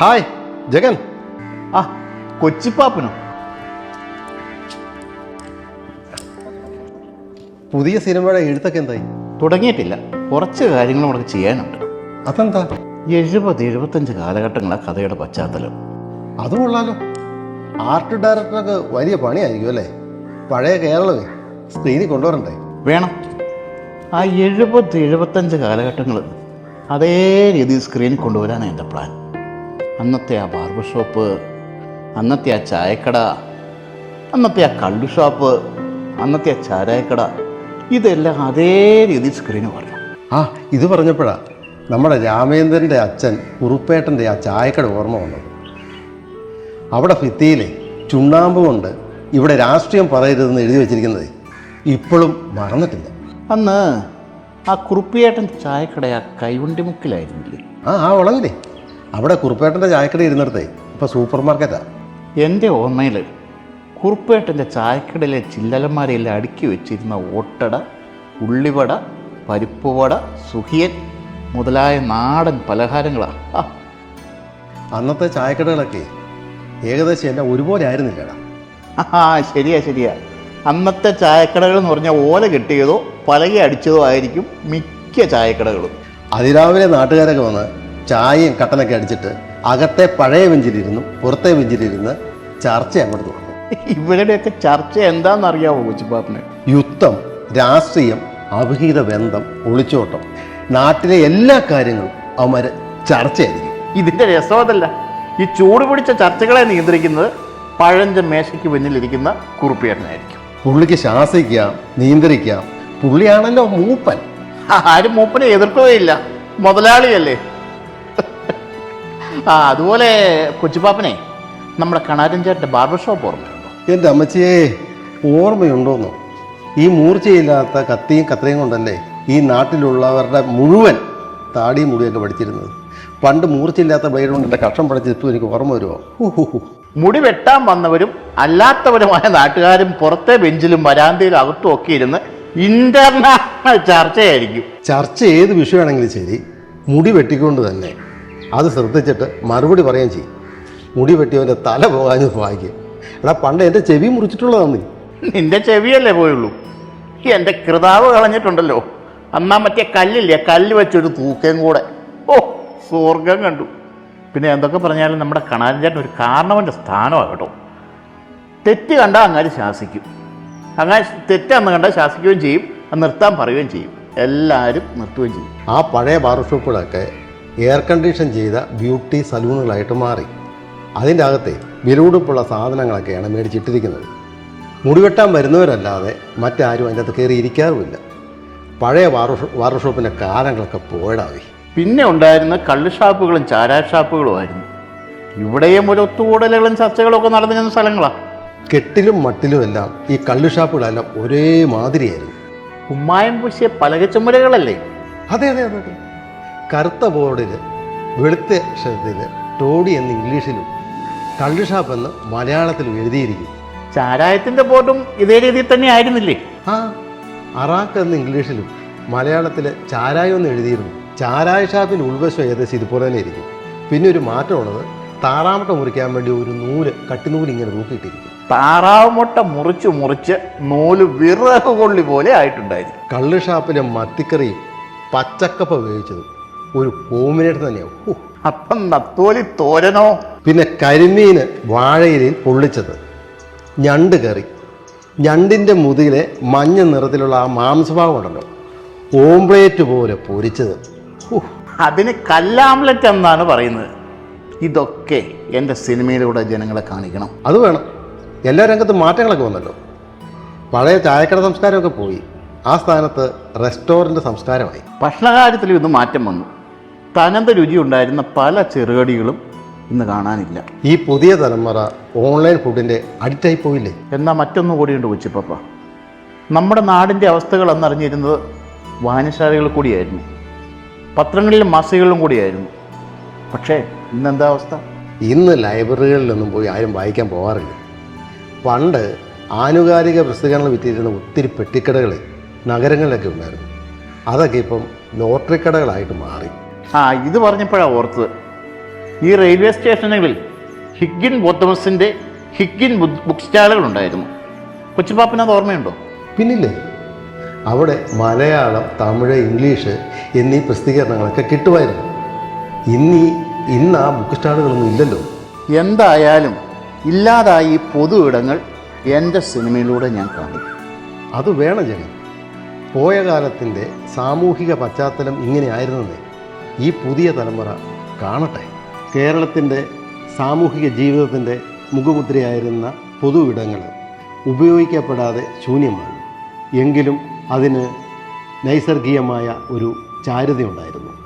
Hi Jagan. ആ കൊച്ചിപ്പാപ്പനോ? പുതിയ സിനിമയുടെ എഴുത്തൊക്കെ എന്തായി? തുടങ്ങിയിട്ടില്ല. കുറച്ച് കാര്യങ്ങൾ നമുക്ക് ചെയ്യാനുണ്ട്. അതെന്താ? എഴുപത് എഴുപത്തഞ്ച് കാലഘട്ടങ്ങളാണ് കഥയുടെ പശ്ചാത്തലം. അത് കൊള്ളാലോ. ആർട്ട് ഡയറക്ടർക്ക് വലിയ പണിയായിരിക്കും അല്ലേ? പഴയ കേരളമേ സ്ക്രീനിൽ കൊണ്ടുവരണ്ടേ? വേണം. ആ എഴുപത് എഴുപത്തഞ്ച് കാലഘട്ടങ്ങൾ അതേ രീതിയിൽ സ്ക്രീനിൽ കൊണ്ടുവരാനാണ് എന്റെ പ്ലാൻ. അന്നത്തെ ആ ബാർബർ ഷോപ്പ് അന്നത്തെ ആ ചായക്കട അന്നത്തെ ആ കള്ളു ഷോപ്പ് അന്നത്തെ ആ ചാരായക്കട ഇതെല്ലാം അതേ രീതിയിൽ സ്ക്രീന് പറഞ്ഞു ആ ഇത് പറഞ്ഞപ്പോഴാ നമ്മുടെ രാമേന്ദ്രന്റെ അച്ഛൻ കുറുപ്പേട്ടന്റെ ആ ചായക്കട ഓർമ്മ വന്നത്. അവിടെ ഭിത്തിയിലെ ചുണ്ണാമ്പ് കൊണ്ട് ഇവിടെ രാഷ്ട്രീയം പറയരുതെന്ന് എഴുതി വെച്ചിരിക്കുന്നത് ഇപ്പോഴും മറന്നിട്ടില്ല. അന്ന് ആ കുറുപ്പിയേട്ടൻ ചായക്കട ആ കൈവണ്ടിമുക്കിലായിരുന്നില്ലേ? ആ ആ വളവില്ലേ അവിടെ കുറുപ്പേട്ടന്റെ ചായക്കട ഇരുന്നിടത്തെ. ഇപ്പോൾ സൂപ്പർ മാർക്കറ്റാണ് എന്റെ ഓർമ്മയിൽ കുറുപ്പേട്ടന്റെ ചായക്കടയിലെ ചില്ലലന്മാരെല്ലാം അടുക്കി വെച്ചിരുന്ന ഓട്ടട ഉള്ളിവട പരിപ്പുവട സുഖിയൻ മുതലായ നാടൻ പലഹാരങ്ങളാണ് അന്നത്തെ ചായക്കടകളൊക്കെ ഏകദേശം എല്ലാം ഒരുപോലെ ആയിരുന്നില്ലടാ. ആ ശരിയാ ശരിയാ. അന്നത്തെ ചായക്കടകൾ എന്ന് പറഞ്ഞാൽ ഓല കെട്ടിയതോ പലകെ അടിച്ചതോ ആയിരിക്കും മിക്ക ചായക്കടകളും. അതിരാവിലെ നാട്ടുകാരൊക്കെ വന്ന് ചായയും കട്ടനൊക്കെ അടിച്ചിട്ട് അകത്തെ പഴയ ബെഞ്ചിലിരുന്നു പുറത്തെ ബെഞ്ചിലിരുന്ന് ചർച്ച അങ്ങോട്ട് തുടങ്ങും. ഇവരുടെയൊക്കെ ചർച്ച എന്താണെന്നറിയാവോ കൊച്ചുപാപ്പിന്? യുദ്ധം രാഷ്ട്രീയം അവിഹിത ബന്ധം ഒളിച്ചോട്ടം നാട്ടിലെ എല്ലാ കാര്യങ്ങളും അവന്മാർ ചർച്ചയായിരിക്കും. ഇതിന്റെ രസം അതല്ല. ഈ ചൂട് പിടിച്ച ചർച്ചകളെ നിയന്ത്രിക്കുന്നത് പഴഞ്ച മേശയ്ക്ക് പിന്നിലിരിക്കുന്ന കുറുപ്പിയേട്ടനായിരിക്കും. പുള്ളിക്ക് ശാസിക്കാം നിയന്ത്രിക്കാം പുള്ളിയാണല്ലോ മൂപ്പൻ. ആരും മൂപ്പനെ എതിർക്കുകയില്ല. മുതലാളിയല്ലേ. ആ അതുപോലെ കൊച്ചുപാപ്പനെ നമ്മുടെ കണാരൻ ചേട്ടന്റെ ബാർബർ ഷോപ്പ് ഓർമ്മയുണ്ടോ? എന്റെ അമ്മച്ചിയെ ഓർമ്മയുണ്ടോന്നോ? ഈ മൂർച്ചയില്ലാത്ത കത്തിയും കത്രയും കൊണ്ടല്ലേ ഈ നാട്ടിലുള്ളവരുടെ മുഴുവൻ താടിയും മുടിയൊക്കെ പഠിച്ചിരുന്നത്? പണ്ട് മൂർച്ചയില്ലാത്ത ബ്ലേഡ് കൊണ്ട് എന്റെ കഷ്ടം പഠിച്ച് ഇപ്പോൾ എനിക്ക് ഓർമ്മ വരുമോ? ഹൂ, ഹൂ, ഹൂ. മുടി വെട്ടാൻ വന്നവരും അല്ലാത്തവരുമായ നാട്ടുകാരും പുറത്തെ ബെഞ്ചിലും വരാന്തയിലും അകത്തും ഒക്കെ ഇരുന്ന് ഇന്റർനാഷണൽ ചർച്ചയായിരിക്കും. ചർച്ച ഏത് വിഷയമാണെങ്കിലും ശരി മുടി വെട്ടിക്കൊണ്ട് തന്നെ. അത് ശ്രദ്ധിച്ചിട്ട് മറുപടി പറയുകയും ചെയ്യും. മുടി വെട്ടിയവന്റെ തല പോകാൻ വായിക്കും. എടാ പണ്ട് എന്റെ ചെവി മുറിച്ചിട്ടുള്ളതാണ് നിന്റെ ചെവിയല്ലേ പോയുള്ളൂ? ഈ എന്റെ കൃതാവ് കളഞ്ഞിട്ടുണ്ടല്ലോ. അന്നാ മറ്റേ കല്ലില്ലേ? കല്ല് വെച്ചൊരു തൂക്കയും കൂടെ. ഓ സ്വർഗം കണ്ടു. പിന്നെ എന്തൊക്കെ പറഞ്ഞാലും നമ്മുടെ കണാലിന്റെ ഒരു കാരണവന്റെ സ്ഥാനമാണ് കേട്ടോ. തെറ്റ് കണ്ടാൽ അങ്ങാര് ശാസിക്കും. അങ്ങനെ തെറ്റാന്ന് കണ്ടാൽ ശാസിക്കുകയും ചെയ്യും. നിർത്താൻ പറയുകയും ചെയ്യും. എല്ലാവരും നിർത്തുകയും ചെയ്യും. ആ പഴയ ബാർബർ ഷോപ്പുകളൊക്കെ എയർ കണ്ടീഷൻ ചെയ്ത ബ്യൂട്ടി സലൂണുകളായിട്ട് മാറി. അതിന്റെ അകത്തെ വിലപിടിപ്പുള്ള സാധനങ്ങളൊക്കെയാണ് മേടിച്ചിട്ടിരിക്കുന്നത്. മുടിവെട്ടാൻ വരുന്നവരല്ലാതെ മറ്റാരും അതിന്റെ അകത്ത് കയറി ഇരിക്കാറുമില്ല. പഴയ വാർഷോ ഷോ- ബാർബർ ഷോപ്പിന്റെ കാലങ്ങളൊക്കെ പോയടാവി. പിന്നെ ഉണ്ടായിരുന്ന കള്ള് ഷാപ്പുകളും ചാരാ ഷാപ്പുകളുമായിരുന്നു ഇവിടെയും ഒരു ഒത്തുകൂടലുകളും ചർച്ചകളും ഒക്കെ നടന്നിരുന്ന സ്ഥലങ്ങളാണ് കെട്ടിലും മട്ടിലും എല്ലാം ഈ കള്ളു ഷാപ്പുകളെല്ലാം ഒരേ മാതിരിയായിരുന്നു ഉമ്മായം പൂശിയ പലകച്ചുമരകളല്ലേ? അതെ അതെ അതെ അതെ. കറുത്ത ബോർഡിൽ വെളുത്ത അക്ഷരത്തിൽ ടോഡി എന്ന് ഇംഗ്ലീഷിലും കള്ളു ഷാപ്പ് എന്ന് മലയാളത്തിലും എഴുതിയിരിക്കും ചാരായത്തിന്റെ ബോർഡും ഇതേ രീതിയിൽ തന്നെ ആയിരുന്നില്ലേ? ആ അറാക്ക് എന്ന് ഇംഗ്ലീഷിലും മലയാളത്തിൽ ചാരായം എന്ന് എഴുതിയിരുന്നു. ചാരായ ഷാപ്പിന്റെ ഉൾവശം ഏകദേശം ഇതുപോലെ തന്നെ ഇരിക്കും. പിന്നെ ഒരു മാറ്റമുള്ളത് താറാമുട്ട മുറിക്കാൻ വേണ്ടി ഒരു നൂൽ കട്ടിനൂൽ ഇങ്ങനെ നോക്കിയിട്ടിരിക്കും താറാമുട്ട മുറിച്ച് മുറിച്ച് നൂൽ വിറകുകൊള്ളി പോലെ ആയിട്ടുണ്ടായിരുന്നു. കള്ള് ഷാപ്പിലെ മത്തിക്കറിയും പച്ചക്കപ്പ വേവിച്ചതും ഒരു കോമ്പിനേഷൻ തന്നെയാവും. അപ്പം നത്തോലി തോരനോ? പിന്നെ കരിമീൻ വാഴയിലയിൽ പൊള്ളിച്ചത്. ഞണ്ട് കറി. ഞണ്ടിന്റെ മുതിലെ മഞ്ഞ നിറത്തിലുള്ള ആ മാംസഭാവം ഉണ്ടല്ലോ ഓംപ്ലേറ്റ് പോലെ പൊരിച്ചത്. അതിന് കല്ലാംലറ്റ് എന്നാണ് പറയുന്നത്. ഇതൊക്കെ എന്റെ സിനിമയിലൂടെ ജനങ്ങളെ കാണിക്കണം. അത് വേണം. എല്ലാ രംഗത്തും മാറ്റങ്ങളൊക്കെ വന്നല്ലോ. പഴയ ചായക്കട സംസ്കാരമൊക്കെ പോയി. ആ സ്ഥാനത്ത് റെസ്റ്റോറന്റ് സംസ്കാരമായി. ഭക്ഷണകാര്യത്തിലും ഇന്ന് മാറ്റം വന്നു. തനന്ത രുചി ഉണ്ടായിരുന്ന പല ചെറുകടികളും ഇന്ന് കാണാനില്ല. ഈ പുതിയ തലമുറ ഓൺലൈൻ ഫുഡിന്റെ അഡിക്റ്റായി പോയില്ലേ? എന്നാൽ മറ്റൊന്നു കൂടിയുണ്ട് കൊച്ചിപ്പപ്പ നമ്മുടെ നാടിന്റെ അവസ്ഥകൾ അന്നറിഞ്ഞിരുന്നത് വായനശാലകളിൽ കൂടിയായിരുന്നു. പത്രങ്ങളിലും മാസികകളിലും കൂടിയായിരുന്നു. പക്ഷേ ഇന്നെന്താ അവസ്ഥ? ഇന്ന് ലൈബ്രറികളിലൊന്നും പോയി ആരും വായിക്കാൻ പോകാറില്ല പണ്ട് ആനുകാലിക പുസ്തകങ്ങൾ വിറ്റിരുന്ന ഒത്തിരി പെട്ടിക്കടകൾ നഗരങ്ങളിലൊക്കെ ഉണ്ടായിരുന്നു. അതൊക്കെ ഇപ്പം ലോട്ടറി കടകളായിട്ട് മാറി. ആ ഇത് പറഞ്ഞപ്പോഴാണ് ഓർത്തത്. ഈ റെയിൽവേ സ്റ്റേഷനുകളിൽ ഹിഗിൻ ബോത്തമസിന്റെ ഹിഗിൻ ബുക്ക് സ്റ്റാളുകൾ ഉണ്ടായിരുന്നു കൊച്ചുപാപ്പന് അത് ഓർമ്മയുണ്ടോ? പിന്നില്ലേ? അവിടെ മലയാളം തമിഴ് ഇംഗ്ലീഷ് എന്നീ പ്രസിദ്ധീകരണങ്ങളൊക്കെ കിട്ടുമായിരുന്നു. ഇന്നീ ഇന്ന് ആ ബുക്ക് സ്റ്റാളുകളൊന്നും ഇല്ലല്ലോ. എന്തായാലും ഇല്ലാതായി പൊതു ഇടങ്ങൾ എന്റെ സിനിമയിലൂടെ ഞാൻ കാണും. അത് വേണം ജനം പോയ കാലത്തിന്റെ സാമൂഹിക പശ്ചാത്തലം ഇങ്ങനെയായിരുന്നെന്നേ ഈ പുതിയ തലമുറ കാണട്ടെ. കേരളത്തിന്റെ സാമൂഹിക ജീവിതത്തിന്റെ മുഖമുദ്രയായിരുന്ന പൊതുവിടങ്ങൾ ഉപയോഗിക്കപ്പെടാതെ ശൂന്യമാണ്. എങ്കിലും അതിന് നൈസർഗികമായ ഒരു ചാരുതയുണ്ടായിരുന്നു.